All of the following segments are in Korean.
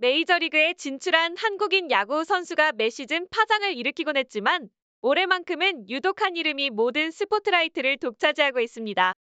메이저리그에 진출한 한국인 야구 선수가 매 시즌 파장을 일으키곤 했지만 올해만큼은 유독 한 이름이 모든 스포트라이트를 독차지하고 있습니다.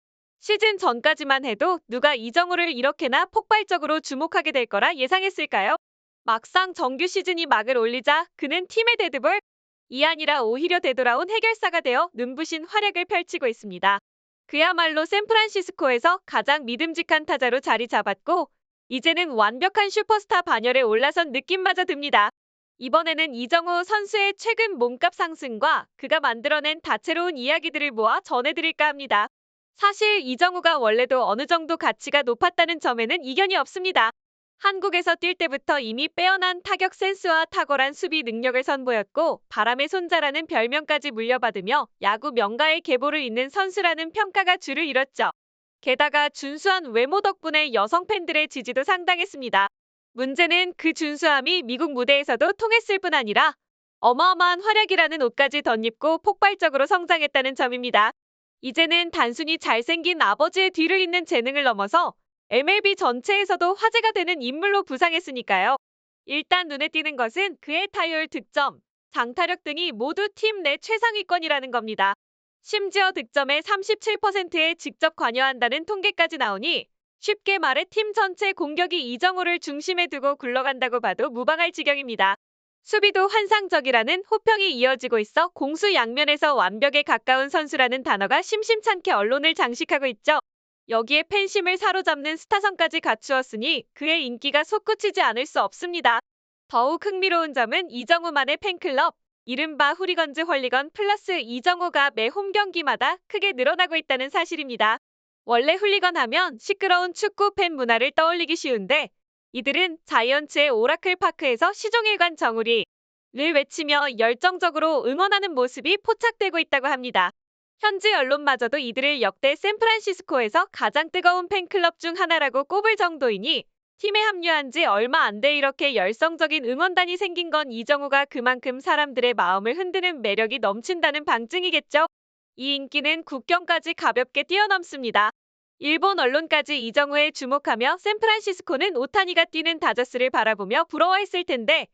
시즌 전까지만 해도 누가 이정우를 이렇게나 폭발적으로 주목하게 될 거라 예상했을까요? 막상 정규 시즌이 막을 올리자 그는 팀의 데드볼, 이 아니라 오히려 되돌아온 해결사가 되어 눈부신 활약을 펼치고 있습니다. 그야말로 샌프란시스코에서 가장 믿음직한 타자로 자리 잡았고 이제는 완벽한 슈퍼스타 반열에 올라선 느낌마저 듭니다. 이번에는 이정우 선수의 최근 몸값 상승과 그가 만들어낸 다채로운 이야기들을 모아 전해드릴까 합니다. 사실 이정우가 원래도 어느 정도 가치가 높았다는 점에는 이견이 없습니다. 한국에서 뛸 때부터 이미 빼어난 타격 센스와 탁월한 수비 능력을 선보였고 바람의 손자라는 별명까지 물려받으며 야구 명가의 계보를 잇는 선수라는 평가가 줄을 이뤘죠. 게다가 준수한 외모 덕분에 여성 팬들의 지지도 상당했습니다. 문제는 그 준수함이 미국 무대에서도 통했을 뿐 아니라 어마어마한 활약이라는 옷까지 덧입고 폭발적으로 성장했다는 점입니다. 이제는 단순히 잘생긴 아버지의 뒤를 잇는 재능을 넘어서 MLB 전체에서도 화제가 되는 인물로 부상했으니까요. 일단 눈에 띄는 것은 그의 타율 득점, 장타력 등이 모두 팀 내 최상위권이라는 겁니다. 심지어 득점의 37%에 직접 관여한다는 통계까지 나오니 쉽게 말해 팀 전체 공격이 이정우를 중심에 두고 굴러간다고 봐도 무방할 지경입니다. 수비도 환상적이라는 호평이 이어지고 있어 공수 양면에서 완벽에 가까운 선수라는 단어가 심심찮게 언론을 장식하고 있죠. 여기에 팬심을 사로잡는 스타성까지 갖추었으니 그의 인기가 솟구치지 않을 수 없습니다. 더욱 흥미로운 점은 이정우만의 팬클럽, 이른바 후리건즈 헐리건 플러스 이정우가 매 홈 경기마다 크게 늘어나고 있다는 사실입니다. 원래 훌리건 하면 시끄러운 축구 팬 문화를 떠올리기 쉬운데 이들은 자이언츠의 오라클 파크에서 시종일관 정우리를 외치며 열정적으로 응원하는 모습이 포착되고 있다고 합니다. 현지 언론마저도 이들을 역대 샌프란시스코에서 가장 뜨거운 팬클럽 중 하나라고 꼽을 정도이니 팀에 합류한 지 얼마 안 돼 이렇게 열성적인 응원단이 생긴 건 이정우가 그만큼 사람들의 마음을 흔드는 매력이 넘친다는 방증이겠죠. 이 인기는 국경까지 가볍게 뛰어넘습니다. 일본 언론까지 이정우에 주목하며 샌프란시스코는 오타니가 뛰는 다저스를 바라보며 부러워했을 텐데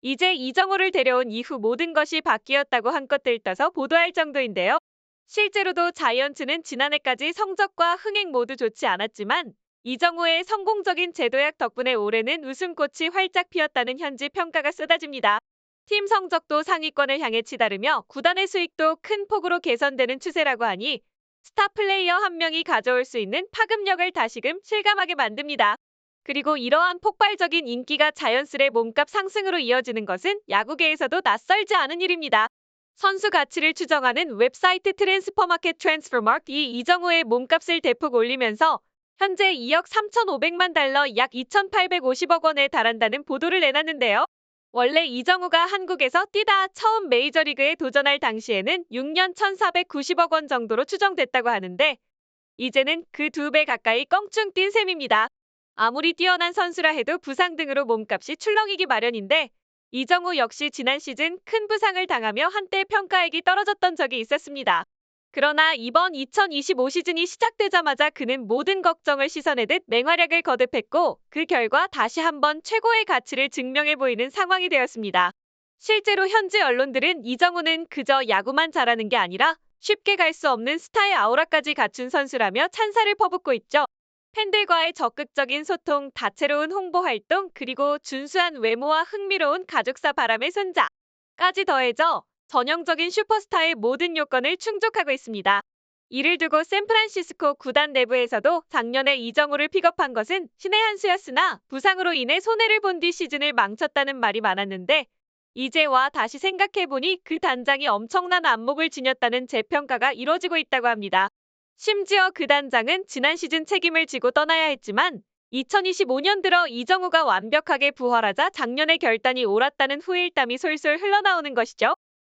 이제 이정우를 데려온 이후 모든 것이 바뀌었다고 한껏 들떠서 보도할 정도인데요. 실제로도 자이언츠는 지난해까지 성적과 흥행 모두 좋지 않았지만 이정우의 성공적인 제도약 덕분에 올해는 웃음꽃이 활짝 피었다는 현지 평가가 쏟아집니다. 팀 성적도 상위권을 향해 치다르며 구단의 수익도 큰 폭으로 개선되는 추세라고 하니 스타 플레이어 한 명이 가져올 수 있는 파급력을 다시금 실감하게 만듭니다. 그리고 이러한 폭발적인 인기가 자연스레 몸값 상승으로 이어지는 것은 야구계에서도 낯설지 않은 일입니다. 선수 가치를 추정하는 웹사이트 트랜스퍼마켓 트랜스퍼마켓이 이정우의 몸값을 대폭 올리면서 현재 2억 3,500만 달러 약 2,850억 원에 달한다는 보도를 내놨는데요. 원래 이정우가 한국에서 뛰다 처음 메이저리그에 도전할 당시에는 6년 1,490억 원 정도로 추정됐다고 하는데 이제는 그 두 배 가까이 껑충 뛴 셈입니다. 아무리 뛰어난 선수라 해도 부상 등으로 몸값이 출렁이기 마련인데 이정우 역시 지난 시즌 큰 부상을 당하며 한때 평가액이 떨어졌던 적이 있었습니다. 그러나 이번 2025 시즌이 시작되자마자 그는 모든 걱정을 씻어내듯 맹활약을 거듭했고 그 결과 다시 한번 최고의 가치를 증명해 보이는 상황이 되었습니다. 실제로 현지 언론들은 이정우는 그저 야구만 잘하는 게 아니라 쉽게 갈 수 없는 스타의 아우라까지 갖춘 선수라며 찬사를 퍼붓고 있죠. 팬들과의 적극적인 소통, 다채로운 홍보 활동, 그리고 준수한 외모와 흥미로운 가족사 바람의 손자까지 더해져 전형적인 슈퍼스타의 모든 요건을 충족하고 있습니다. 이를 두고 샌프란시스코 구단 내부에서도 작년에 이정우를 픽업한 것은 신의 한 수였으나 부상으로 인해 손해를 본 뒤 시즌을 망쳤다는 말이 많았는데 이제 와 다시 생각해보니 그 단장이 엄청난 안목을 지녔다는 재평가가 이뤄지고 있다고 합니다. 심지어 그 단장은 지난 시즌 책임을 지고 떠나야 했지만 2025년 들어 이정우가 완벽하게 부활하자 작년의 결단이 옳았다는 후일담이 솔솔 흘러나오는 것이죠.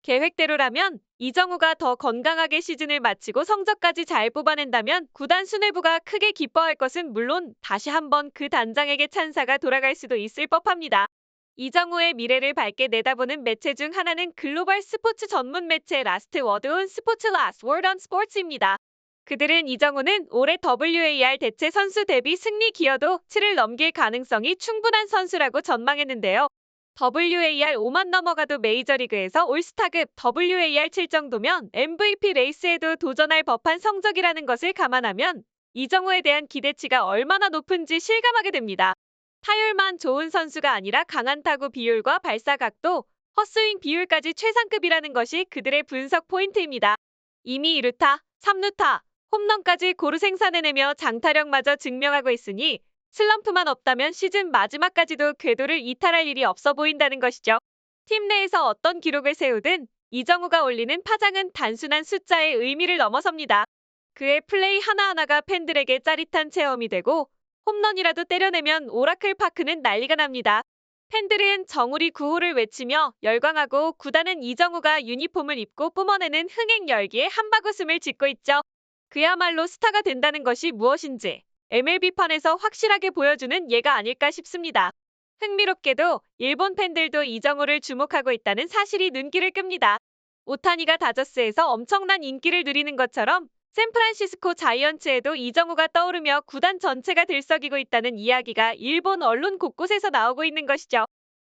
계획대로라면 이정우가 더 건강하게 시즌을 마치고 성적까지 잘 뽑아낸다면 구단 수뇌부가 크게 기뻐할 것은 물론 다시 한번 그 단장에게 찬사가 돌아갈 수도 있을 법합니다. 이정우의 미래를 밝게 내다보는 매체 중 하나는 글로벌 스포츠 전문 매체 라스트 워드 온 스포츠 라스 온 스포츠입니다. 그들은 이정우는 올해 WAR 대체 선수 대비 승리 기여도 7을 넘길 가능성이 충분한 선수라고 전망했는데요. WAR 5만 넘어가도 메이저리그에서 올스타급 WAR 7 정도면 MVP 레이스에도 도전할 법한 성적이라는 것을 감안하면 이정우에 대한 기대치가 얼마나 높은지 실감하게 됩니다. 타율만 좋은 선수가 아니라 강한 타구 비율과 발사 각도, 헛스윙 비율까지 최상급이라는 것이 그들의 분석 포인트입니다. 이미 2루타, 3루타, 홈런까지 고루 생산해내며 장타력마저 증명하고 있으니 슬럼프만 없다면 시즌 마지막까지도 궤도를 이탈할 일이 없어 보인다는 것이죠. 팀 내에서 어떤 기록을 세우든 이정우가 올리는 파장은 단순한 숫자의 의미를 넘어섭니다. 그의 플레이 하나하나가 팬들에게 짜릿한 체험이 되고 홈런이라도 때려내면 오라클 파크는 난리가 납니다. 팬들은 정우리 구호를 외치며 열광하고 구단은 이정우가 유니폼을 입고 뿜어내는 흥행 열기에 한바구음을 짓고 있죠. 그야말로 스타가 된다는 것이 무엇인지 MLB판에서 확실하게 보여주는 예가 아닐까 싶습니다. 흥미롭게도 일본 팬들도 이정우를 주목하고 있다는 사실이 눈길을 끕니다. 오타니가 다저스에서 엄청난 인기를 누리는 것처럼 샌프란시스코 자이언츠에도 이정우가 떠오르며 구단 전체가 들썩이고 있다는 이야기가 일본 언론 곳곳에서 나오고 있는 것이죠.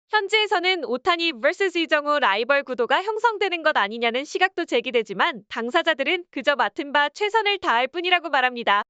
현지에서는 오타니 vs 이정우 라이벌 구도가 형성되는 것 아니냐는 시각도 제기되지만 당사자들은 그저 맡은 바 최선을 다할 뿐이라고 말합니다.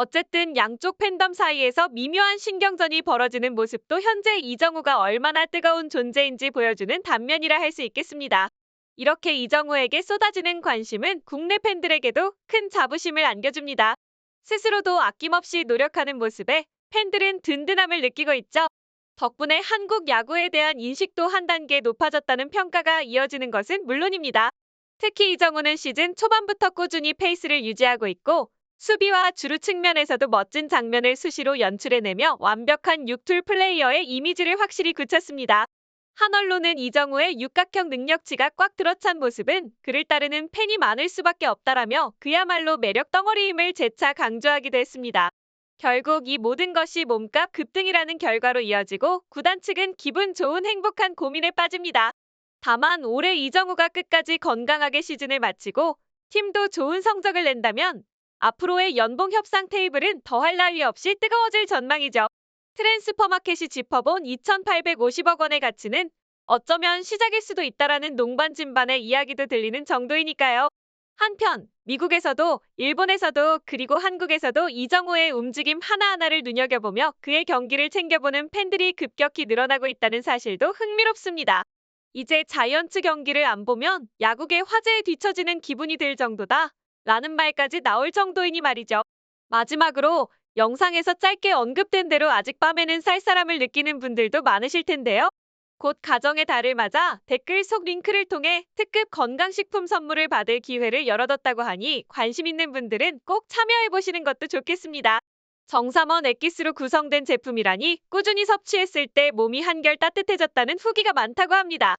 어쨌든 양쪽 팬덤 사이에서 미묘한 신경전이 벌어지는 모습도 현재 이정우가 얼마나 뜨거운 존재인지 보여주는 단면이라 할 수 있겠습니다. 이렇게 이정우에게 쏟아지는 관심은 국내 팬들에게도 큰 자부심을 안겨줍니다. 스스로도 아낌없이 노력하는 모습에 팬들은 든든함을 느끼고 있죠. 덕분에 한국 야구에 대한 인식도 한 단계 높아졌다는 평가가 이어지는 것은 물론입니다. 특히 이정우는 시즌 초반부터 꾸준히 페이스를 유지하고 있고 수비와 주루 측면에서도 멋진 장면을 수시로 연출해내며 완벽한 육툴 플레이어의 이미지를 확실히 굳혔습니다. 한 언론은 이정우의 육각형 능력치가 꽉 들어찬 모습은 그를 따르는 팬이 많을 수밖에 없다라며 그야말로 매력 덩어리임을 재차 강조하기도 했습니다. 결국 이 모든 것이 몸값 급등이라는 결과로 이어지고 구단 측은 기분 좋은 행복한 고민에 빠집니다. 다만 올해 이정우가 끝까지 건강하게 시즌을 마치고 팀도 좋은 성적을 낸다면 앞으로의 연봉 협상 테이블은 더할 나위 없이 뜨거워질 전망이죠. 트랜스퍼마켓이 짚어본 2,850억 원의 가치는 어쩌면 시작일 수도 있다라는 농반 진반의 이야기도 들리는 정도이니까요. 한편 미국에서도 일본에서도 그리고 한국에서도 이정우의 움직임 하나하나를 눈여겨보며 그의 경기를 챙겨보는 팬들이 급격히 늘어나고 있다는 사실도 흥미롭습니다. 이제 자이언츠 경기를 안 보면 야구계 화제에 뒤처지는 기분이 들 정도다. 라는 말까지 나올 정도이니 말이죠. 마지막으로 영상에서 짧게 언급된 대로 아직 밤에는 쌀쌀함을 느끼는 분들도 많으실 텐데요. 곧 가정의 달을 맞아 댓글 속 링크를 통해 특급 건강식품 선물을 받을 기회를 열어뒀다고 하니 관심 있는 분들은 꼭 참여해보시는 것도 좋겠습니다. 정삼원 엑기스로 구성된 제품이라니 꾸준히 섭취했을 때 몸이 한결 따뜻해졌다는 후기가 많다고 합니다.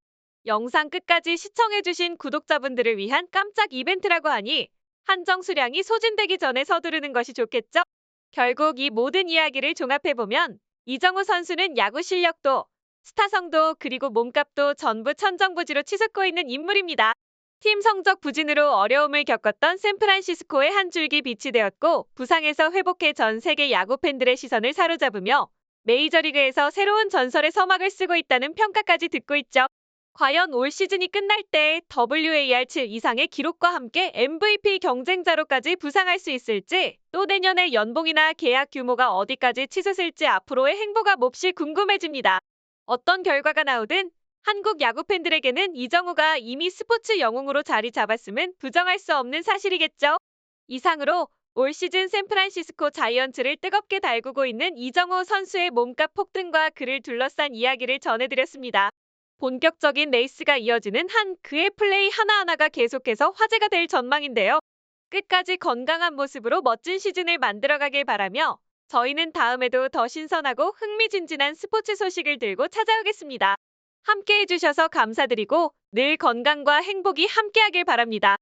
영상 끝까지 시청해주신 구독자분들을 위한 깜짝 이벤트라고 하니 한정 수량이 소진되기 전에 서두르는 것이 좋겠죠? 결국 이 모든 이야기를 종합해보면 이정우 선수는 야구 실력도 스타성도 그리고 몸값도 전부 천정부지로 치솟고 있는 인물입니다. 팀 성적 부진으로 어려움을 겪었던 샌프란시스코의 한 줄기 빛이 되었고 부상에서 회복해 전 세계 야구 팬들의 시선을 사로잡으며 메이저리그에서 새로운 전설의 서막을 쓰고 있다는 평가까지 듣고 있죠. 과연 올 시즌이 끝날 때 WAR 7 이상의 기록과 함께 MVP 경쟁자로까지 부상할 수 있을지 또 내년에 연봉이나 계약 규모가 어디까지 치솟을지 앞으로의 행보가 몹시 궁금해집니다. 어떤 결과가 나오든 한국 야구 팬들에게는 이정우가 이미 스포츠 영웅으로 자리 잡았음은 부정할 수 없는 사실이겠죠. 이상으로 올 시즌 샌프란시스코 자이언츠를 뜨겁게 달구고 있는 이정우 선수의 몸값 폭등과 그를 둘러싼 이야기를 전해드렸습니다. 본격적인 레이스가 이어지는 한 그의 플레이 하나하나가 계속해서 화제가 될 전망인데요. 끝까지 건강한 모습으로 멋진 시즌을 만들어가길 바라며 저희는 다음에도 더 신선하고 흥미진진한 스포츠 소식을 들고 찾아오겠습니다. 함께 해주셔서 감사드리고 늘 건강과 행복이 함께하길 바랍니다.